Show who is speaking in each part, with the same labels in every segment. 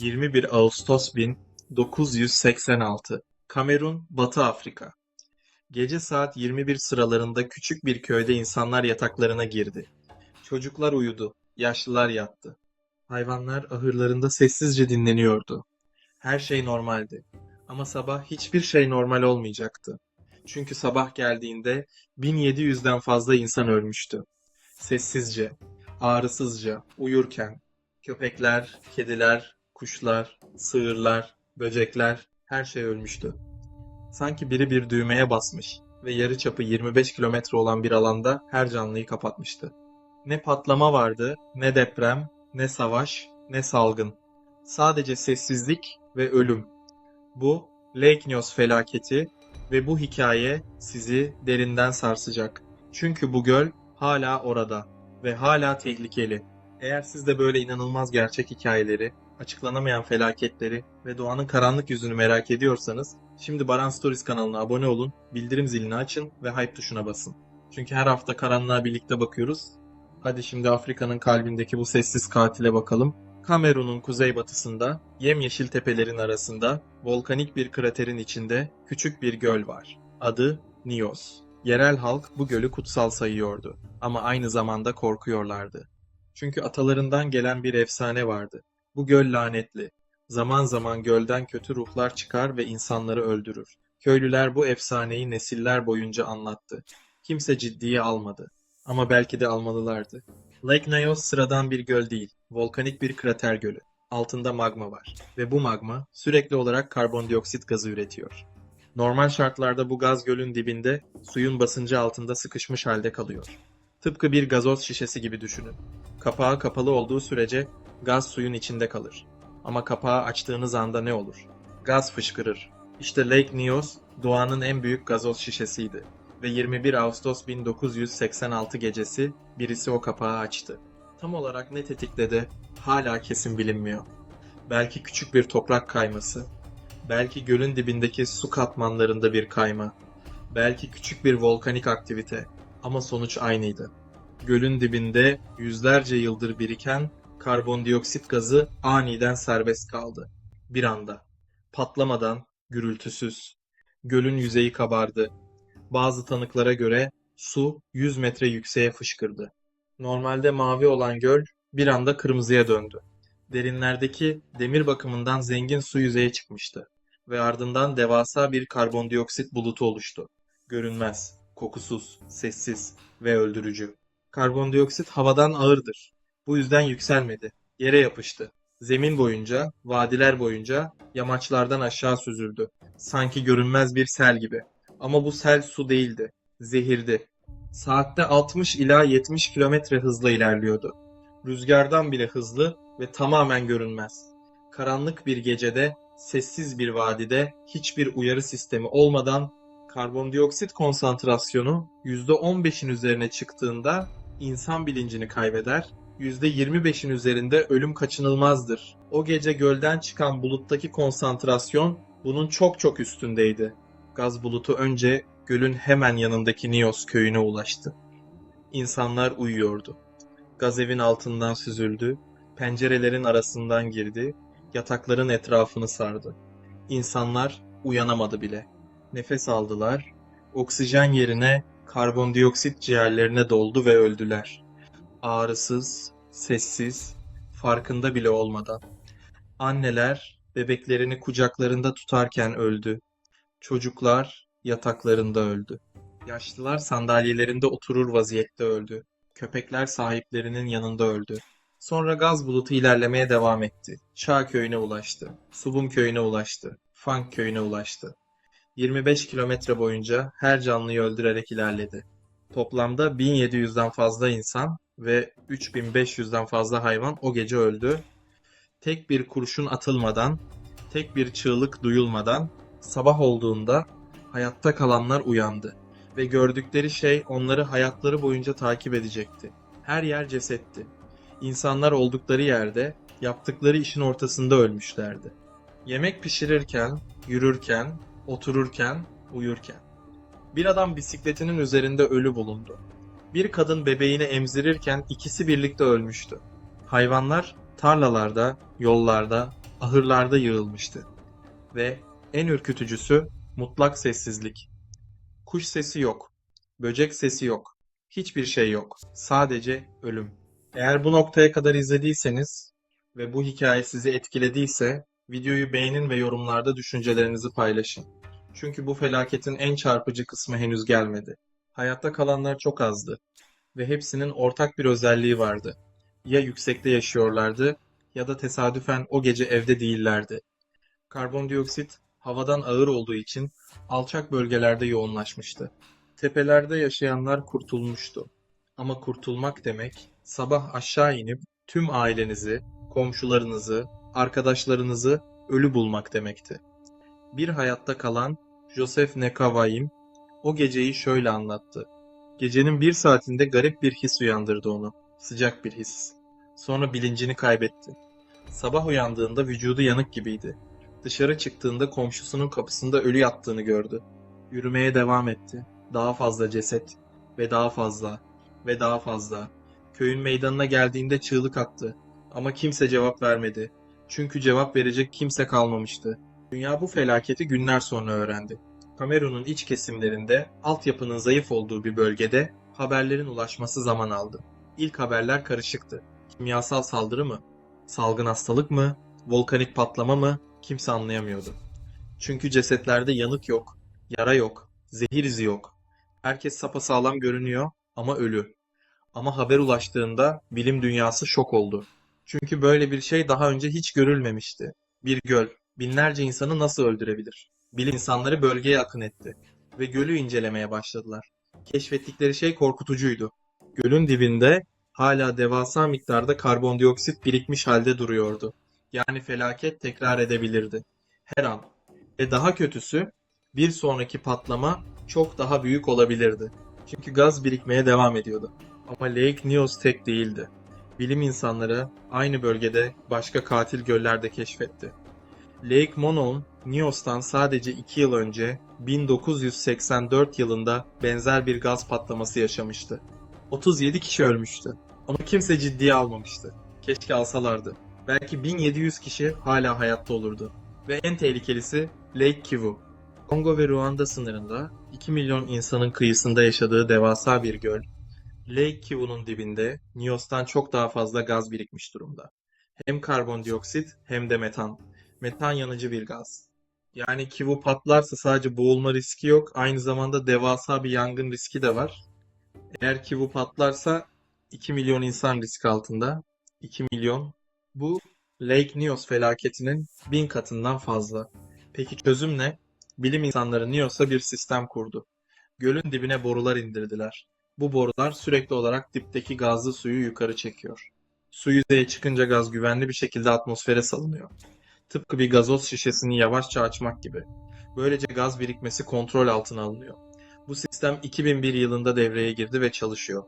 Speaker 1: 21 Ağustos 1986 Kamerun, Batı Afrika Gece saat 21 sıralarında küçük bir köyde insanlar yataklarına girdi. Çocuklar uyudu, yaşlılar yattı. Hayvanlar ahırlarında sessizce dinleniyordu. Her şey normaldi. Ama sabah hiçbir şey normal olmayacaktı. Çünkü sabah geldiğinde 1700'den fazla insan ölmüştü. Sessizce, ağrısızca, uyurken, köpekler, kediler, kuşlar, sığırlar, böcekler, her şey ölmüştü. Sanki biri bir düğmeye basmış ve yarıçapı 25 kilometre olan bir alanda her canlıyı kapatmıştı. Ne patlama vardı, ne deprem, ne savaş, ne salgın. Sadece sessizlik ve ölüm. Bu Lake Nyos felaketi ve bu hikaye sizi derinden sarsacak. Çünkü bu göl hala orada ve hala tehlikeli. Eğer siz de böyle inanılmaz gerçek hikayeleri, açıklanamayan felaketleri ve doğanın karanlık yüzünü merak ediyorsanız, şimdi Baran Stories kanalına abone olun, bildirim zilini açın ve hype tuşuna basın. Çünkü her hafta karanlığa birlikte bakıyoruz. Hadi şimdi Afrika'nın kalbindeki bu sessiz katile bakalım. Kamerun'un kuzeybatısında, yemyeşil tepelerin arasında, volkanik bir kraterin içinde küçük bir göl var. Adı Nios. Yerel halk bu gölü kutsal sayıyordu ama aynı zamanda korkuyorlardı. Çünkü atalarından gelen bir efsane vardı. Bu göl lanetli. Zaman zaman gölden kötü ruhlar çıkar ve insanları öldürür. Köylüler bu efsaneyi nesiller boyunca anlattı. Kimse ciddiye almadı. Ama belki de almalılardı. Lake Nyos sıradan bir göl değil, volkanik bir krater gölü. Altında magma var ve bu magma sürekli olarak karbondioksit gazı üretiyor. Normal şartlarda bu gaz gölün dibinde suyun basıncı altında sıkışmış halde kalıyor. Tıpkı bir gazoz şişesi gibi düşünün. Kapağı kapalı olduğu sürece gaz suyun içinde kalır. Ama kapağı açtığınız anda ne olur? Gaz fışkırır. İşte Lake Nyos doğanın en büyük gazoz şişesiydi ve 21 Ağustos 1986 gecesi birisi o kapağı açtı. Tam olarak ne tetikledi hala kesin bilinmiyor. Belki küçük bir toprak kayması, belki gölün dibindeki su katmanlarında bir kayma, belki küçük bir volkanik aktivite ama sonuç aynıydı. Gölün dibinde yüzlerce yıldır biriken karbondioksit gazı aniden serbest kaldı. Bir anda. Patlamadan, gürültüsüz. Gölün yüzeyi kabardı. Bazı tanıklara göre su 100 metre yükseğe fışkırdı. Normalde mavi olan göl bir anda kırmızıya döndü. Derinlerdeki demir bakımından zengin su yüzeye çıkmıştı ve ardından devasa bir karbondioksit bulutu oluştu. Görünmez, kokusuz, sessiz ve öldürücü. Karbondioksit havadan ağırdır. Bu yüzden yükselmedi. Yere yapıştı. Zemin boyunca, vadiler boyunca yamaçlardan aşağı süzüldü. Sanki görünmez bir sel gibi. Ama bu sel su değildi. Zehirdi. Saatte 60 ila 70 kilometre hızla ilerliyordu. Rüzgardan bile hızlı ve tamamen görünmez. Karanlık bir gecede, sessiz bir vadide, hiçbir uyarı sistemi olmadan karbondioksit konsantrasyonu %15'in üzerine çıktığında insan bilincini kaybeder, %25'in üzerinde ölüm kaçınılmazdır. O gece gölden çıkan buluttaki konsantrasyon bunun çok çok üstündeydi. Gaz bulutu önce gölün hemen yanındaki Nios köyüne ulaştı. İnsanlar uyuyordu. Gaz evin altından süzüldü, pencerelerin arasından girdi, yatakların etrafını sardı. İnsanlar uyanamadı bile. Nefes aldılar, oksijen yerine karbondioksit ciğerlerine doldu ve öldüler. Ağrısız, sessiz, farkında bile olmadan. Anneler bebeklerini kucaklarında tutarken öldü. Çocuklar yataklarında öldü. Yaşlılar sandalyelerinde oturur vaziyette öldü. Köpekler sahiplerinin yanında öldü. Sonra gaz bulutu ilerlemeye devam etti. Çağ köyüne ulaştı. Subum köyüne ulaştı. Fang köyüne ulaştı. 25 kilometre boyunca her canlıyı öldürerek ilerledi. Toplamda 1700'den fazla insan ve 3500'den fazla hayvan o gece öldü. Tek bir kurşun atılmadan, tek bir çığlık duyulmadan sabah olduğunda hayatta kalanlar uyandı ve gördükleri şey onları hayatları boyunca takip edecekti. Her yer cesetti. İnsanlar oldukları yerde, yaptıkları işin ortasında ölmüşlerdi. Yemek pişirirken, yürürken, otururken, uyurken. Bir adam bisikletinin üzerinde ölü bulundu. Bir kadın bebeğini emzirirken ikisi birlikte ölmüştü. Hayvanlar tarlalarda, yollarda, ahırlarda yığılmıştı. Ve en ürkütücüsü mutlak sessizlik. Kuş sesi yok, böcek sesi yok, hiçbir şey yok. Sadece ölüm. Eğer bu noktaya kadar izlediyseniz ve bu hikaye sizi etkilediyse videoyu beğenin ve yorumlarda düşüncelerinizi paylaşın. Çünkü bu felaketin en çarpıcı kısmı henüz gelmedi. Hayatta kalanlar çok azdı ve hepsinin ortak bir özelliği vardı. Ya yüksekte yaşıyorlardı ya da tesadüfen o gece evde değillerdi. Karbondioksit havadan ağır olduğu için alçak bölgelerde yoğunlaşmıştı. Tepelerde yaşayanlar kurtulmuştu. Ama kurtulmak demek sabah aşağı inip tüm ailenizi, komşularınızı, arkadaşlarınızı ölü bulmak demekti. Bir hayatta kalan Joseph Nekavaim o geceyi şöyle anlattı. Gecenin bir saatinde garip bir his uyandırdı onu. Sıcak bir his. Sonra bilincini kaybetti. Sabah uyandığında vücudu yanık gibiydi. Dışarı çıktığında komşusunun kapısında ölü yattığını gördü. Yürümeye devam etti. Daha fazla ceset ve daha fazla ve daha fazla. Köyün meydanına geldiğinde çığlık attı. Ama kimse cevap vermedi. Çünkü cevap verecek kimse kalmamıştı. Dünya bu felaketi günler sonra öğrendi. Kamerun'un iç kesimlerinde altyapının zayıf olduğu bir bölgede haberlerin ulaşması zaman aldı. İlk haberler karışıktı. Kimyasal saldırı mı? Salgın hastalık mı? Volkanik patlama mı? Kimse anlayamıyordu. Çünkü cesetlerde yanık yok, yara yok, zehir izi yok. Herkes sapasağlam görünüyor ama ölü. Ama haber ulaştığında bilim dünyası şok oldu. Çünkü böyle bir şey daha önce hiç görülmemişti. Bir göl, binlerce insanı nasıl öldürebilir? Bilim insanları bölgeye akın etti ve gölü incelemeye başladılar. Keşfettikleri şey korkutucuydu. Gölün dibinde hala devasa miktarda karbondioksit birikmiş halde duruyordu. Yani felaket tekrar edebilirdi. Her an. Ve daha kötüsü bir sonraki patlama çok daha büyük olabilirdi. Çünkü gaz birikmeye devam ediyordu. Ama Lake Nyos tek değildi. Bilim insanları aynı bölgede başka katil göller de keşfetti. Lake Monon, Nyos'tan sadece 2 yıl önce 1984 yılında benzer bir gaz patlaması yaşamıştı. 37 kişi ölmüştü. Ama kimse ciddiye almamıştı. Keşke alsalardı. Belki 1700 kişi hala hayatta olurdu. Ve en tehlikelisi Lake Kivu. Kongo ve Ruanda sınırında 2 milyon insanın kıyısında yaşadığı devasa bir göl. Lake Kivu'nun dibinde Nyos'tan çok daha fazla gaz birikmiş durumda. Hem karbondioksit hem de metan. Metan yanıcı bir gaz. Yani Kivu patlarsa sadece boğulma riski yok, aynı zamanda devasa bir yangın riski de var. Eğer Kivu patlarsa 2 milyon insan risk altında. 2 milyon. Bu Lake Nyos felaketinin bin katından fazla. Peki çözüm ne? Bilim insanları Nyos'a bir sistem kurdu. Gölün dibine borular indirdiler. Bu borular sürekli olarak dipteki gazlı suyu yukarı çekiyor. Su yüzeye çıkınca gaz güvenli bir şekilde atmosfere salınıyor. Tıpkı bir gazoz şişesini yavaşça açmak gibi. Böylece gaz birikmesi kontrol altına alınıyor. Bu sistem 2001 yılında devreye girdi ve çalışıyor.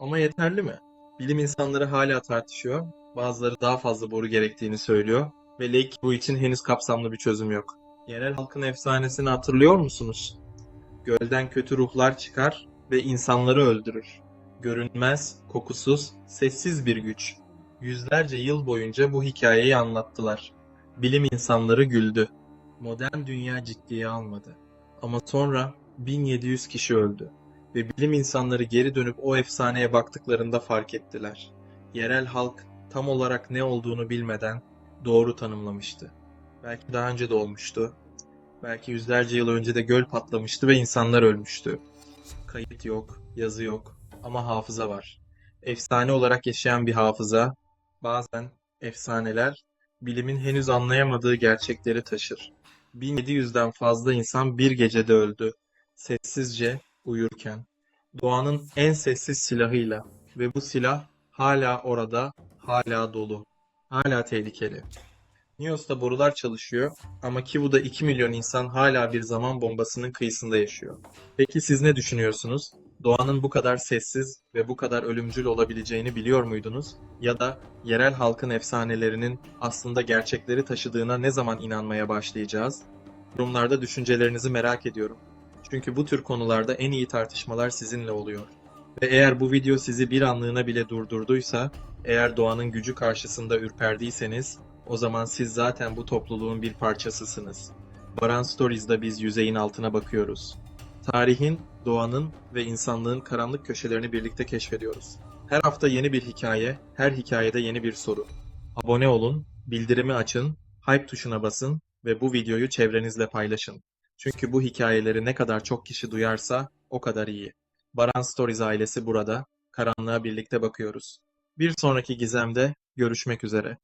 Speaker 1: Ama yeterli mi? Bilim insanları hala tartışıyor. Bazıları daha fazla boru gerektiğini söylüyor ve Lake bu için henüz kapsamlı bir çözüm yok. Yerel halkın efsanesini hatırlıyor musunuz? Gölden kötü ruhlar çıkar ve insanları öldürür. Görünmez, kokusuz, sessiz bir güç. Yüzlerce yıl boyunca bu hikayeyi anlattılar. Bilim insanları güldü. Modern dünya ciddiye almadı. Ama sonra 1700 kişi öldü ve bilim insanları geri dönüp o efsaneye baktıklarında fark ettiler. Yerel halk tam olarak ne olduğunu bilmeden doğru tanımlamıştı. Belki daha önce de olmuştu. Belki yüzlerce yıl önce de göl patlamıştı ve insanlar ölmüştü. Kayıt yok, yazı yok ama hafıza var. Efsane olarak yaşayan bir hafıza, bazen efsaneler bilimin henüz anlayamadığı gerçekleri taşır. 1700'den fazla insan bir gecede öldü. Sessizce uyurken. Doğanın en sessiz silahıyla. Ve bu silah hala orada, hala dolu. Hala tehlikeli. Nios'ta borular çalışıyor ama Kivu'da 2 milyon insan hala bir zaman bombasının kıyısında yaşıyor. Peki siz ne düşünüyorsunuz? Doğanın bu kadar sessiz ve bu kadar ölümcül olabileceğini biliyor muydunuz? Ya da yerel halkın efsanelerinin aslında gerçekleri taşıdığına ne zaman inanmaya başlayacağız? Yorumlarda düşüncelerinizi merak ediyorum. Çünkü bu tür konularda en iyi tartışmalar sizinle oluyor. Ve eğer bu video sizi bir anlığına bile durdurduysa, eğer doğanın gücü karşısında ürperdiyseniz, O zaman siz zaten bu topluluğun bir parçasısınız. Baran Stories'da biz yüzeyin altına bakıyoruz. Tarihin, doğanın ve insanlığın karanlık köşelerini birlikte keşfediyoruz. Her hafta yeni bir hikaye, her hikayede yeni bir soru. Abone olun, bildirimi açın, hype tuşuna basın ve bu videoyu çevrenizle paylaşın. Çünkü bu hikayeleri ne kadar çok kişi duyarsa o kadar iyi. Baran Stories ailesi burada, karanlığa birlikte bakıyoruz. Bir sonraki gizemde görüşmek üzere.